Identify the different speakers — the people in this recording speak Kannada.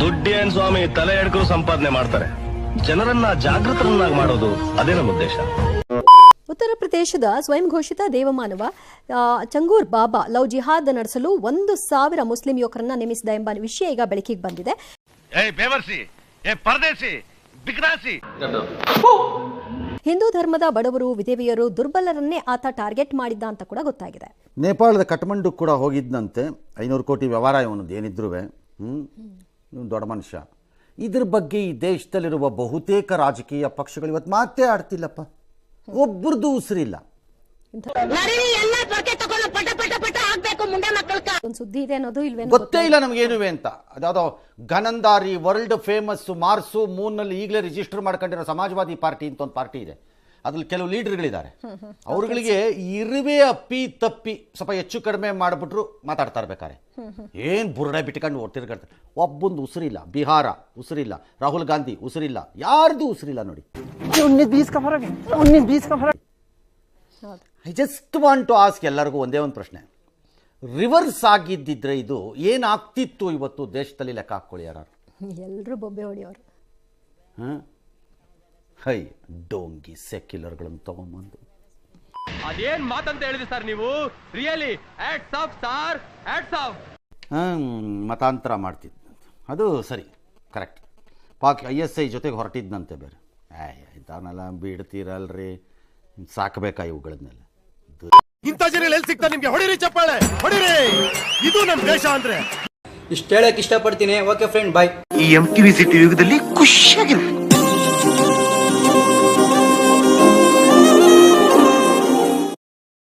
Speaker 1: ದುಡ್ಡೇನ್ ಸ್ವಾಮಿ ತಲೆ ಎಡ್ಕರು ಸಂಪಾದನೆ ಮಾಡ್ತಾರೆ. ಜನರನ್ನ ಜಾಗೃತರನ್ನಾಗಿ ಮಾಡೋದು ಅದೇ ನಮ್ಮ ಉದ್ದೇಶ.
Speaker 2: ಉತ್ತರ ಪ್ರದೇಶದ ಸ್ವಯಂ ಘೋಷಿತ ದೇವಮಾನವ ಚಂಗೂರ್ ಬಾಬಾ ಲವ್ ಜಿಹಾದ್ ನಡೆಸಲು ಒಂದು ಸಾವಿರ ಮುಸ್ಲಿಂ ಯುವಕರನ್ನ ನೇಮಿಸಿದ ಎಂಬ ವಿಷಯ ಈಗ ಬೆಳಕಿಗೆ ಬಂದಿದೆ.
Speaker 3: ಏ ಬೇವರ್ಸಿ ಏ ಪರದೇಸಿ ಬಿಗ್ನಾಸಿ
Speaker 2: ಹಿಂದೂ ಧರ್ಮದ ಬಡವರು ವಿಧವೆಯರು ದುರ್ಬಲರನ್ನೇ ಆತ ಟಾರ್ಗೆಟ್ ಮಾಡಿದ್ದ ಅಂತ ಕೂಡ ಗೊತ್ತಾಗಿದೆ.
Speaker 4: ನೇಪಾಳದ ಕಠ್ಮಂಡು ಕೂಡ ಹೋಗಿದ್ದಂತೆ ಐನೂರು ಕೋಟಿ ವ್ಯವಹಾರ ಇವನದ್ದು ಏನಿದ್ರು ಇವನು ದೊಡ್ಡ ಮನುಷ್ಯ. ಇದ್ರ ಬಗ್ಗೆ ಈ ದೇಶದಲ್ಲಿರುವ ಬಹುತೇಕ ರಾಜಕೀಯ ಪಕ್ಷಗಳು ಇವತ್ತು ಮಾತೇ ಆಡ್ತಿಲ್ಲಪ್ಪ. ಒಬ್ಬರದ್ದು ಉಸಿರಿಲ್ಲ. ಗೊತ್ತೇ ಇಲ್ಲ ನಮಗೇನುವೆ ಅಂತ. ಅದ್ಯಾವುದೋ ಘನಂದಾರಿ ವರ್ಲ್ಡ್ ಫೇಮಸ್ ಮಾರ್ಸು ಮೂನ್ನಲ್ಲಿ ಈಗಲೇ ರಿಜಿಸ್ಟರ್ ಮಾಡ್ಕೊಂಡಿರೋ ಸಮಾಜವಾದಿ ಪಾರ್ಟಿ ಅಂತ ಒಂದು ಪಾರ್ಟಿ ಇದೆ. ಅದ್ರಲ್ಲಿ ಕೆಲವು ಲೀಡರ್ಗಳಿದ್ದಾರೆ. ಅವ್ರಗಳಿಗೆ ಇರುವೆ ಅಪ್ಪಿ ತಪ್ಪಿ ಸ್ವಲ್ಪ ಹೆಚ್ಚು ಕಡಿಮೆ ಮಾಡಿಬಿಟ್ರು ಮಾತಾಡ್ತಾ ಇರ್ಬೇಕಾರೆ. ಏನು ಬುರಡೆ ಬಿಟ್ಕೊಂಡು ಓಡ್ತಿರ್ಕಡ್ತಾರೆ ಒಬ್ಬೊಂದು ಉಸಿರಿಲ್ಲ ಬಿಹಾರ ಉಸಿರಿಲ್ಲ ರಾಹುಲ್ ಗಾಂಧಿ ಉಸಿರಿಲ್ಲ ಯಾರ್ದು ಉಸಿರಿಲ್ಲ ನೋಡಿ. I just want to ask ಎಲ್ಲರಿಗೂ ಒಂದೇ ಒಂದು ಪ್ರಶ್ನೆ. ರಿವರ್ಸ್ ಆಗಿದ್ದಿದ್ರೆ ಇದು ಏನಾಗ್ತಿತ್ತು ಇವತ್ತು ದೇಶದಲ್ಲಿ ಲೆಕ್ಕ ಹಾಕ್ಕೊಳ್ಳಿ ಯಾರು?
Speaker 2: ಎಲ್ಲರೂ ಬೊಬ್ಬೆ ಹೊಡಿಯವರು
Speaker 4: ಹಾಂ ಹೈ ಡೋಂಗಿ ಸೆಕ್ಯುಲರ್ಗಳನ್ನು ತಗೊಂಬಂದು
Speaker 5: ಅದೇನ್ ಮಾತಂತ ಹೇಳಿದ್ರಿ ಸರ್ ನೀವು? ರಿಯಲಿ ಆಟ್ಸ್ ಆಫ್ ಸ್ಟಾರ್ ಆಟ್ಸ್ ಆಫ್
Speaker 4: ಮತಾಂತರ ಮಾಡ್ತಿದ್ದಂತೆ ಅದು ಸರಿ correct Pak I S I ಜೊತೆಗೆ ಹೊರಟಿದ್ದಂತೆ ಬೇರೆ. ಆಯ್ ಇಂಥವನ್ನೆಲ್ಲ ಬಿಡ್ತೀರಲ್ರಿ. ಸಾಕಬೇಕಾ ಇವುಗಳನ್ನೆಲ್ಲ?
Speaker 3: ಇಂಥ ಜನ ಎಲ್ಲಿ ಸಿಗ್ತಾರೆ ನಿಮಗೆ? ಹೊಡಿರಿ ಚಪ್ಪಾಳೆ ಹೊಡಿರಿ! ಇದು ನಮ್ಮ ದೇಶ ಅಂದ್ರೆ.
Speaker 6: ಇಷ್ಟು ಹೇಳಕ್ ಇಷ್ಟಪಡ್ತೀನಿ. ಓಕೆ ಫ್ರೆಂಡ್ ಬಾಯ್
Speaker 7: ಈ ಎಂ ಟಿ ವಿ ಸಿಟಿ ಯುಗದಲ್ಲಿ ಖುಷಿಯಾಗಿರು